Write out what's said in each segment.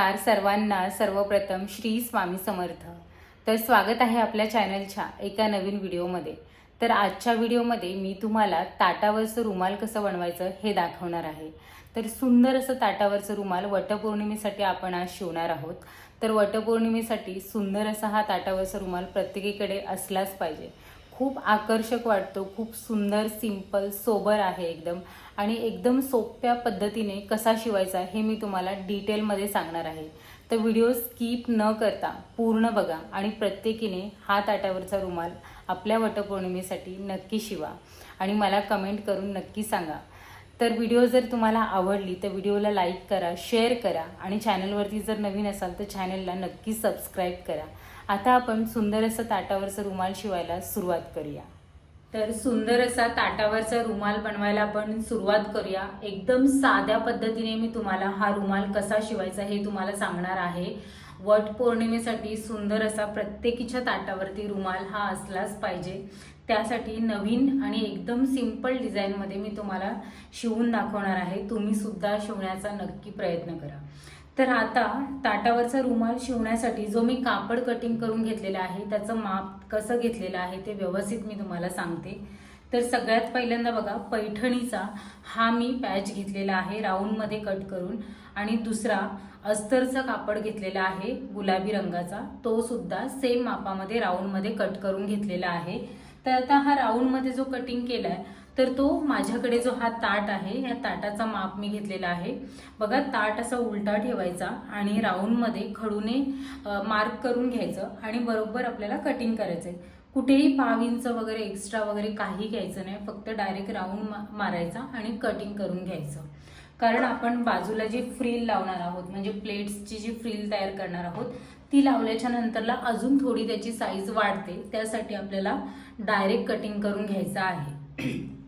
नमस्कार सर्वांना. सर्वप्रथम श्री स्वामी समर्थ. तर स्वागत आहे आपल्या चॅनलच्या एका नवीन व्हिडिओमध्ये तर आजच्या व्हिडिओमध्ये मी तुम्हाला ताटावरचं रुमाल कसं बनवायचं हे दाखवणार आहे. तर सुंदर असं ताटावरचं रुमाल वटपौर्णिमेसाठी आपण आज शिवणार आहोत. तर वटपौर्णिमेसाठी सुंदर असा हा ताटावरचा रुमाल प्रत्येकीकडे असलाच पाहिजे. खूप आकर्षक वाटतो खूप सुंदर सिंपल सोबर आहे एकदम. आणि एकदम सोप्या पद्धतीने कसा शिवायचा हे मी तुम्हाला डिटेलमध्ये सांगणार आहे. तर व्हिडिओ स्किप न करता पूर्ण बघा आणि प्रत्येकीने हा ताटावरचा रुमाल आपल्या वटपौर्णिमेसाठी नक्की शिवा आणि मला कमेंट करून नक्की सांगा. तर व्हिडिओ जर तुम्हाला आवडली तर व्हिडिओला लाईक करा शेअर करा आणि चॅनलवरती जर नवीन असाल तर चॅनलला नक्की सबस्क्राईब करा. आता आपण सुंदर असं ताटावरचं रुमाल शिवायला सुरुवात करूया. तर सुंदर असा ताटावरचा रुमाल बनवायला आपण सुरुवात करूया. एकदम साध्या पद्धतीने मी तुम्हाला हा रुमाल कसा शिवायचा हे तुम्हाला सांगणार आहे. वट पौर्णिमेसाठी सुंदर असा प्रत्येकीच्या ताटावरती रुमाल हा असलाच पाहिजे. त्यासाठी नवीन आणि एकदम सिंपल डिझाईनमध्ये मी तुम्हाला शिवून दाखवणार आहे. तुम्ही सुद्धा शिवण्याचा नक्की प्रयत्न करा. तर आता ताटावरचा रुमाल शिवण्यासाठी जो मी कापड कटिंग करून घेतलेला आहे त्याचं माप कसं घेतलेलं आहे ते व्यवस्थित मी तुम्हाला सांगते. तर सगळ्यात पहिल्यांदा बघा पैठणीचा हा मी पॅच घेतलेला आहे राऊंडमध्ये कट करून. आणि दुसरा अस्तरचा कापड घेतलेला आहे गुलाबी रंगाचा तो सुद्धा सेम मापामध्ये राऊंडमध्ये कट करून घेतलेला आहे. तर आता हा राऊंडमध्ये जो कटिंग केला आहे तर तो माझ्याकडे जो हा ताट आहे या ताटाचा माप मी घेतलेला आहे. बघा ताट असा उलटा ठेवायचा आणि राऊंडमध्ये खडूने मार्क करून घ्यायचं आणि बरोबर आपल्याला कटिंग करायचं आहे कुठेही पाव इंच वगैरे एक्स्ट्रा वगैरे काही घ्यायचं नाही फक्त डायरेक्ट राऊंड मारायचा आणि कटिंग करून घ्यायचं. कारण आपण बाजूला जी फ्रील लावणार आहोत म्हणजे प्लेट्सची जी फ्रील तयार करणार आहोत ती लावल्याच्या नंतरला अजून थोडी त्याची साईज वाढते त्यासाठी आपल्याला डायरेक्ट कटिंग करून घ्यायचं आहे.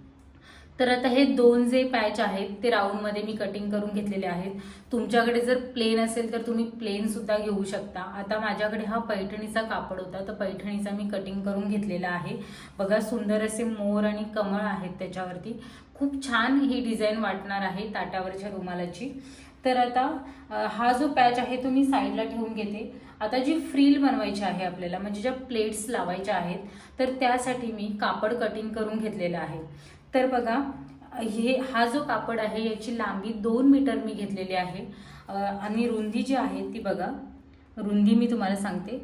तर आता हे दोन जे पॅच आहेत ते राऊंडमध्ये मी कटिंग करून घेतलेले आहेत. तुमच्याकडे जर प्लेन असेल तर तुम्ही प्लेन सुद्धा घेऊ शकता. आता माझ्याकडे हा पैठणीचा कापड होता तर पैठणीचा मी कटिंग करून घेतलेला आहे. बघा सुंदर असे मोर आणि कमळ आहेत त्याच्यावरती. खूप छान ही डिझाईन वाटणार आहे ताटावरच्या रुमालाची. तर आता हा जो पॅच आहे तो मी साईडला ठेवून घेते. आता जी फ्रील बनवायची आहे आपल्याला म्हणजे ज्या प्लेट्स लावायच्या आहेत तर त्यासाठी मी कापड कटिंग करून घेतलेलं आहे. तर बघा हे हा जो कापड आहे याची लांबी दोन मीटर मी घेतलेली आहे. आणि रुंदी जी आहे ती बघा रुंदी मी तुम्हाला सांगते.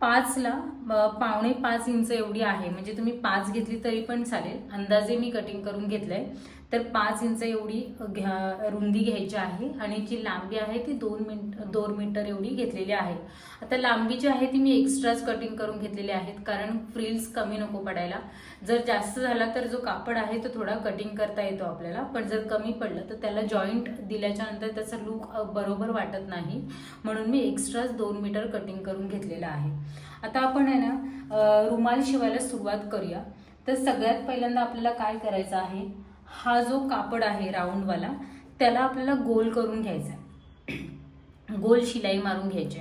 पाचला पावणे पाच इंच एवढी आहे. म्हणजे तुम्ही पाच घेतली तरी पण चालेल. अंदाजे मी कटिंग करून घेतलंय. तर पाच इंच एवढी घ्या रुंदी घ्यायची आहे. आणि जी लांबी आहे ती दोन मिनट दोन मीटर एवढी घेतलेली आहे. आता लांबी जी आहे ती मी एक्स्ट्राच कटिंग करून घेतलेली आहेत. कारण फ्रिल्स कमी नको पडायला. जर जास्त झाला तर जो कापड आहे तो थोडा कटिंग करता येतो आपल्याला. पण जर कमी पडलं तर त्याला जॉईंट दिल्याच्या नंतर त्याचा लुक बरोबर वाटत नाही. म्हणून मी एक्स्ट्राच दोन मीटर कटिंग करून घेतलेलं आहे. आता आपण आहे ना रुमाल शिवायला सुरुवात करूया. तर सगळ्यात पहिल्यांदा आपल्याला काय करायचं आहे? हा जो कापड आहे राऊंडवाला त्याला आपल्याला गोल करून घ्यायचा गोल शिलाई मारून घ्यायची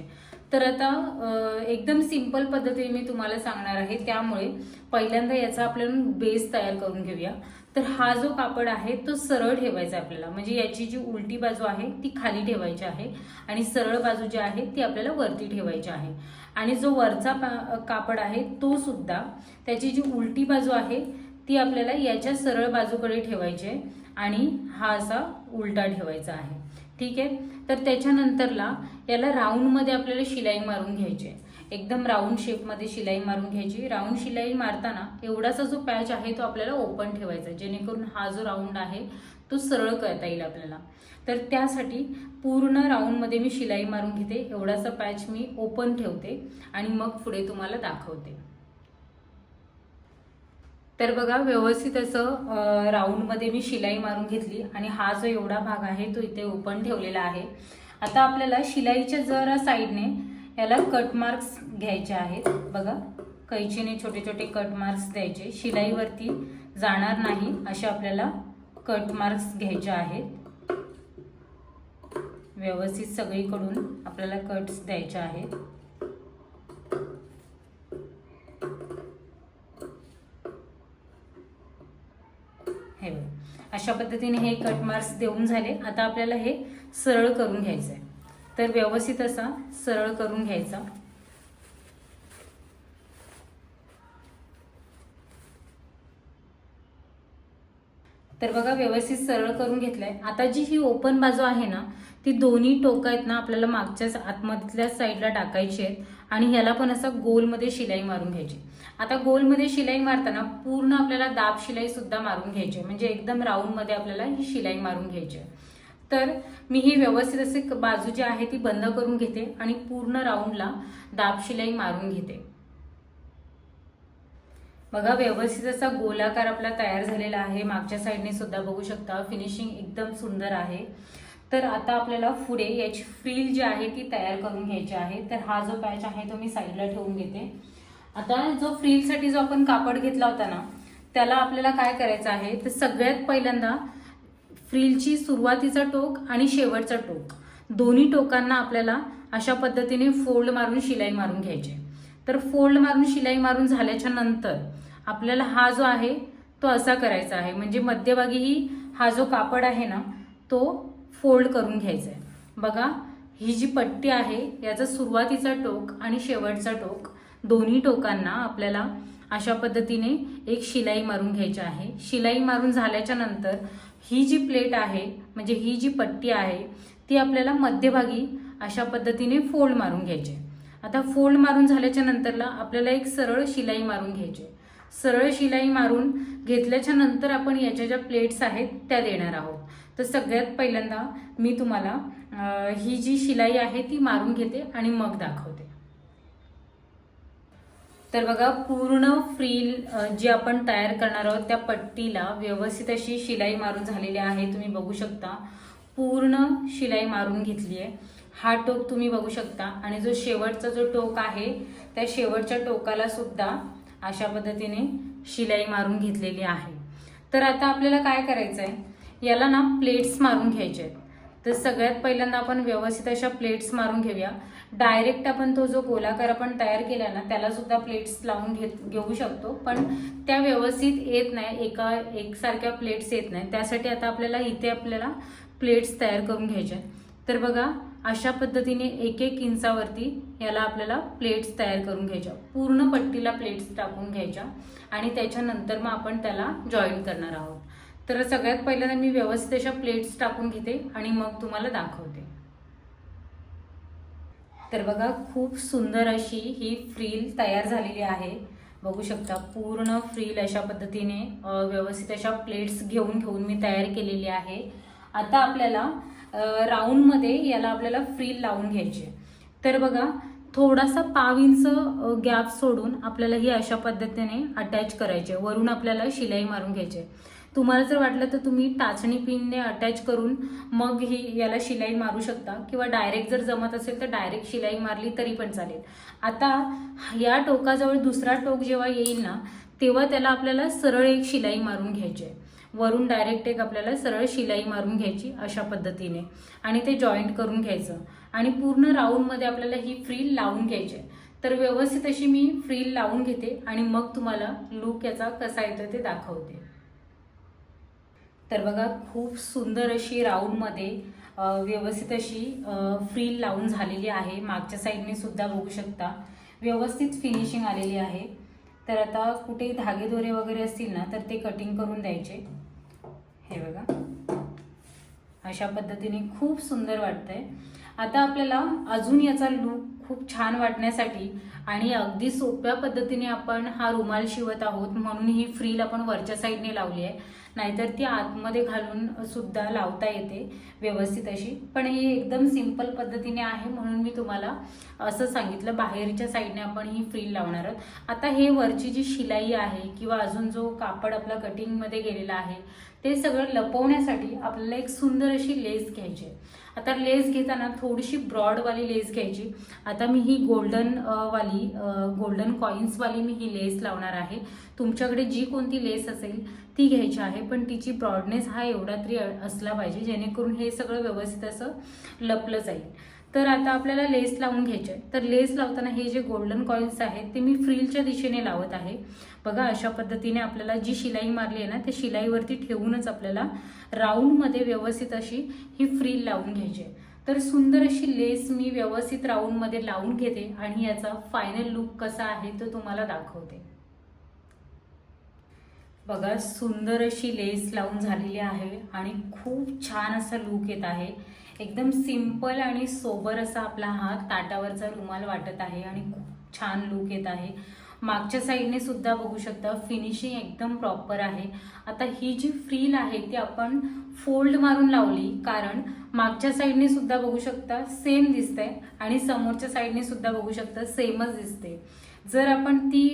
तर आता एकदम सिंपल पद्धतीने मी तुम्हाला सांगणार आहे. त्यामुळे पहिल्यांदा याचा आपल्याला बेस तयार करून घेऊया. तर हा जो कापड आहे तो सरळ ठेवायचा आपल्याला. म्हणजे याची जी उलटी बाजू आहे ती खाली ठेवायची आहे. आणि सरळ बाजू जी आहे ती आपल्याला वरती ठेवायची आहे. आणि जो वरचा कापड आहे तो सुद्धा त्याची जी उलटी बाजू आहे ती आपल्याला याच्या सरळ बाजूकडे ठेवायची आहे आणि हा असा उलटा ठेवायचा आहे. ठीक आहे? तर त्याच्यानंतरला याला राऊंडमध्ये आपल्याला शिलाई मारून घ्यायची आहे. एकदम राऊंड शेपमध्ये शिलाई मारून घ्यायची. राऊंड शिलाई मारताना एवढासा जो पॅच आहे तो आपल्याला ओपन ठेवायचा जेणेकरून हा जो राऊंड आहे तो सरळ करता येईल आपल्याला. तर त्यासाठी पूर्ण राऊंडमध्ये मी शिलाई मारून घेते. एवढासा पॅच मी ओपन ठेवते आणि मग पुढे तुम्हाला दाखवते. तर बघा व्यवस्थित असं राऊंडमध्ये मी शिलाई मारून घेतली आणि हा जो एवढा भाग आहे तो इथे ओपन ठेवलेला आहे. आता आपल्याला शिलाईच्या जरा साईडने याला कट मार्क्स घ्यायचे आहेत. बघा कैचीने छोटे छोटे कट मार्क्स द्यायचे. शिलाईवरती जाणार नाही असे आपल्याला कट मार्क्स घ्यायचे आहेत. व्यवस्थित सगळीकडून आपल्याला कट्स द्यायचे आहेत. हे अशा पद्धतीने हे कट मार्क्स देऊन झाले. आता आपल्याला हे सरळ करून घ्यायचं आहे तर व्यवस्थित असा सरळ करून घ्यायचा. तर बघा व्यवस्थित सरळ करून घेतलंय. आता जी ही ओपन बाजू आहे ना ती दोन्ही टोकं आहेत ना आपल्याला मागच्याच आतमधल्या साईडला टाकायची आहेत आणि ह्याला पण असं गोलमध्ये शिलाई मारून घ्यायची. आता गोलमध्ये शिलाई मारताना पूर्ण आपल्याला दाब शिलाई सुद्धा मारून घ्यायची म्हणजे एकदम राऊंडमध्ये आपल्याला ही शिलाई मारून घ्यायची आहे. तर मी ही व्यवस्थित असे बाजू जी आहे ती बंद करून घेते आणि पूर्ण राऊंडला दाब शिलाई मारून घेते. बघा व्यवस्थित असा गोलाकार आपला तयार झालेला आहे. मागच्या साईडने सुद्धा बघू शकता फिनिशिंग एकदम सुंदर आहे. तर आता आपल्याला पुढे याची फ्रील जी आहे ती तयार करून घ्यायची आहे. तर हा जो पॅच आहे तो मी साईडला ठेवून घेते. आता जो फ्रीलसाठी जो आपण कापड घेतला होता ना त्याला आपल्याला काय करायचं आहे? तर सगळ्यात पहिल्यांदा फ्रिलची सुरुवातीचा टोक आणि शेवटचा टोक. दोन्ही टोकांना आपल्याला अशा पद्धतीने फोल्ड मारून शिलाई मारून घ्यायची. तर फोल्ड मारून शिलाई मारून झाल्याच्यानंतर आपल्याला हा जो आहे तो असा करायचा आहे. म्हणजे मध्यभागीही हा जो कापड आहे ना तो फोल्ड करून घ्यायचा आहे. बघा ही जी पट्टी आहे याचा सुरुवातीचा टोक आणि शेवटचा टोक दोन्ही टोकांना आपल्याला अशा पद्धतीने एक शिलाई मारून घ्यायची आहे. शिलाई मारून झाल्याच्यानंतर ही जी प्लेट आहे म्हणजे ही जी पट्टी आहे ती आपल्याला मध्यभागी अशा पद्धतीने फोल्ड मारून घ्यायची. आता फोल्ड मारून झाल्याच्या नंतरला आपल्याला एक सरळ शिलाई मारून घ्यायची. सरळ शिलाई मारून घेतल्याच्या नंतर आपण याच्या ज्या प्लेट्स आहेत त्या देणार आहोत. तर सगळ्यात पहिल्यांदा मी तुम्हाला ही जी शिलाई आहे ती मारून घेते आणि मग दाखवते. तर बघा पूर्ण फ्रील जी आपण तयार करणार आहोत त्या पट्टीला व्यवस्थित अशी शिलाई मारून झालेली आहे तुम्ही बघू शकता. पूर्ण शिलाई मारून घेतली आहे. हा टोक तुम्ही बघू शकता. आणि जो शेवटचा जो टोक आहे त्या शेवटच्या टोकाला सुद्धा अशा पद्धतीने शिलाई मारून घेतलेली आहे. तर आता आपल्याला काय करायचं आहे याला ना प्लेट्स मारून घ्यायचे आहेत. तर सगळ्यात पहिल्यांदा आपण व्यवस्थित अशा प्लेट्स मारून घेऊया. डायरेक्ट आपण तो जो गोलाकार आपण तयार केला ना त्याला सुद्धा प्लेट्स लावून घेत घेऊ शकतो. पण त्या व्यवस्थित येत नाही. एका एकसारख्या प्लेट्स येत नाही. त्यासाठी आता आपल्याला इथे आपल्याला प्लेट्स तयार करून घ्यायच्या तर बघा अशा पद्धतीने एक एक इंचावरती याला आपल्याला प्लेट्स तयार करून घ्यायच्या. पूर्ण पट्टीला प्लेट्स टाकून घ्यायच्या. आणि त्याच्यानंतर मग आपण त्याला जॉईन करणार आहोत. तर सगळ्यात पहिल्यांदा मी व्यवस्थित अशा प्लेट्स टाकून घेते आणि मग तुम्हाला दाखवते. तर बघा खूप सुंदर अशी ही फ्रील तयार झालेली आहे. बघू शकता पूर्ण फ्रील अशा पद्धतीने व्यवस्थित अशा प्लेट्स घेऊन घेऊन मी तयार केलेली आहे. आता आपल्याला राऊंडमध्ये याला आपल्याला फ्रील लावून घ्यायची आहे. तर बघा थोडासा पाव इंच गॅप सोडून आपल्याला ही अशा पद्धतीने अटॅच करायचे वरून आपल्याला शिलाई मारून घ्यायचे तुम्हाला जर वाटलं तर तुम्ही टाचणी पिनने अटॅच करून मग ही याला शिलाई मारू शकता. किंवा डायरेक्ट जर जमत असेल तर डायरेक्ट शिलाई मारली तरी पण चालेल. आता या टोकाजवळ दुसरा टोक जेव्हा येईल ना तेव्हा त्याला आपल्याला सरळ एक शिलाई मारून घ्यायची आहे. वरून डायरेक्ट एक आपल्याला सरळ शिलाई मारून घ्यायची अशा पद्धतीने. आणि ते जॉईंट करून घ्यायचं. आणि पूर्ण राऊंडमध्ये आपल्याला ही फ्रील लावून घ्यायची आहे. तर व्यवस्थित अशी मी फ्रील लावून घेते आणि मग तुम्हाला लूक याचा कसा येतो ते दाखवते. तर बघा खूप सुंदर अशी राऊंडमध्ये व्यवस्थित अशी फ्रील लावून झालेली आहे. मागच्या साईडने सुद्धा बघू शकता. व्यवस्थित फिनिशिंग आलेली आहे. तर आता कुठे धागेदोरे वगैरे असतील ना तर ते कटिंग करून द्यायचे. हे बघा. अशा पद्धतीने खूप सुंदर वाटतंय. आता आपल्याला अजून याचा लुक खूप छान वाटण्यासाठी आणि अगदी सोप्या पद्धतीने आपण हा रुमाल शिवत आहोत म्हणून ही फ्रील आपण वरच्या साईडने लावली आहे. नाहीतर ती आतमध्ये घालून सुद्धा लावता येते व्यवस्थित अशी. पण ही एकदम सिंपल पद्धतीने आहे म्हणून मी तुम्हाला असं सांगितलं. बाहेरच्या साईडने आपण ही फ्रील लावणार आहोत. आता हे वरची जी शिलाई आहे किंवा अजून जो कापड आपला कटिंगमध्ये गेलेला आहे ते सगळं लपवण्यासाठी आपल्याला एक सुंदर अशी लेस घ्यायची आहे. आता लेस घेताना थोडीशी ब्रॉडवाली लेस घ्यायची. आता मी ही गोल्डन वाली गोल्डन कॉईन्सवाली मी ही लेस लावणार आहे. तुमच्याकडे जी कोणती लेस असेल ती घ्यायची आहे पण तिची ब्रॉडनेस हा एवढा तरी असला पाहिजे जेणेकरून हे सगळं व्यवस्थित असं लपलं जाईल. तर आता आपल्याला लेस लावून घ्यायचे आहे. तर लेस लावताना हे जे गोल्डन कॉईन्स आहेत ते मी फ्रीलच्या दिशेने लावत आहे. बघा अशा पद्धतीने आपल्याला जी शिलाई मारली आहे ना त्या शिलाईवरती ठेवूनच आपल्याला राऊंडमध्ये व्यवस्थित अशी ही फ्रील लावून घ्यायची आहे. तर सुंदर अशी लेस मी व्यवस्थित राऊंडमध्ये लावून घेते आणि याचा फायनल लुक कसा आहे तो तुम्हाला दाखवते. बघा सुंदर अशी लेस लावून झालेली आहे आणि खूप छान असा लुक येत आहे. एकदम सिंपल आणि सोबर असा आपला हा ताटावरचा रुमाल वाटत आहे आणि खूप छान लुक येत आहे. मागच्या साईडने सुद्धा बघू शकता फिनिशिंग एकदम प्रॉपर आहे. आता ही जी फ्रील आहे ती आपण फोल्ड मारून लावली कारण मागच्या साईडने सुद्धा बघू शकता सेम दिसतंय आणि समोरच्या साईडने सुद्धा बघू शकता सेमच दिसते जर आपण ती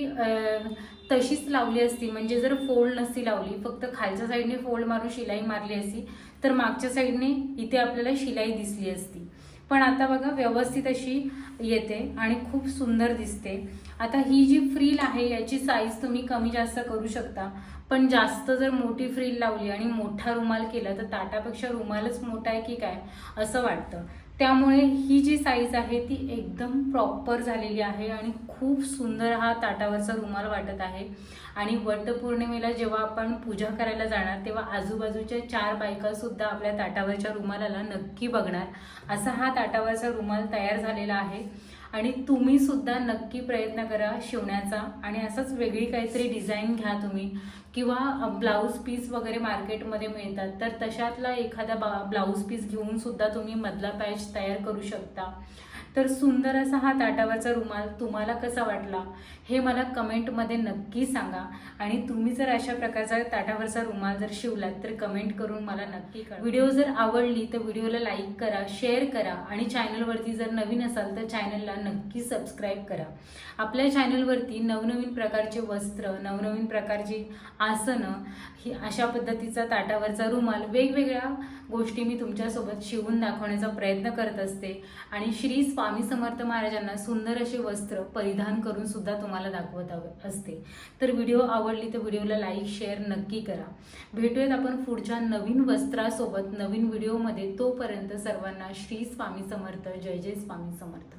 तशीच लावली असती म्हणजे जर फोल्ड नसती लावली फक्त खालच्या साईडने फोल्ड मारून शिलाई मारली असती तर मागच्या साईडने इथे आपल्याला शिलाई दिसली असती. पण आता बघा व्यवस्थित अशी येते आणि खूप सुंदर दिसते. आता ही जी फ्रील आहे याची साईज तुम्ही कमी जास्त करू शकता. पण जास्त जर मोठी फ्रील लावली आणि मोठा रुमाल केला तर ताटापेक्षा रुमालच मोठा आहे की काय असं वाटतं. त्यामुळे ही जी साईज आहे ती एकदम प्रॉपर झालेली आहे आणि खूप सुंदर हा ताटावरचा रुमाल वाटत आहे. आणि वटपौर्णिमेला जेव्हा आपण पूजा करायला जाणार तेव्हा आजूबाजूच्या चार बायकासुद्धा आपल्या ताटावरच्या रुमालाला नक्की बघणार. असा हा ताटावरचा रुमाल तयार झालेला आहे. आणि तुम्ही सुद्धा नक्की प्रयत्न करा शिवण्याचा. आणि असंच वेगळी काहीतरी डिझाईन घ्या तुम्ही. किंवा ब्लाऊज पीस वगैरे मार्केटमध्ये मिळतात. तर तशातला एखादा बा ब्लाऊज पीस घेऊन सुद्धा तुम्ही मधला पॅच तयार करू शकता. तर सुंदर असा हा ताटावरचा रुमाल तुम्हाला कसा वाटला हे मला कमेंटमध्ये नक्की सांगा. आणि तुम्ही जर अशा प्रकारचा ताटावरचा रुमाल जर शिवलात तर कमेंट करून मला नक्की कळवा. व्हिडिओ जर आवडली तर व्हिडिओला लाईक करा शेअर करा. आणि चॅनलवरती जर नवीन असाल तर चॅनलला नक्की सबस्क्राईब करा. आपल्या चॅनलवरती नवनवीन प्रकारचे वस्त्र नवनवीन प्रकारची आसनं ही अशा पद्धतीचा ताटावरचा रुमाल वेगवेगळ्या गोष्टी मी तुमच्यासोबत शिवून दाखवण्याचा प्रयत्न करत असते. आणि श्री स्वामी समर्थ महाराजांना सुंदर असे वस्त्र परिधान करून सुद्धा तुम्हाला दाखवत असते. तर व्हिडिओ आवडली तर व्हिडिओला लाईक शेअर नक्की करा. भेटूयात आपण पुढच्या नवीन वस्त्रासोबत नवीन व्हिडिओमध्ये. तोपर्यंत सर्वांना श्री स्वामी समर्थ जय जय स्वामी समर्थ.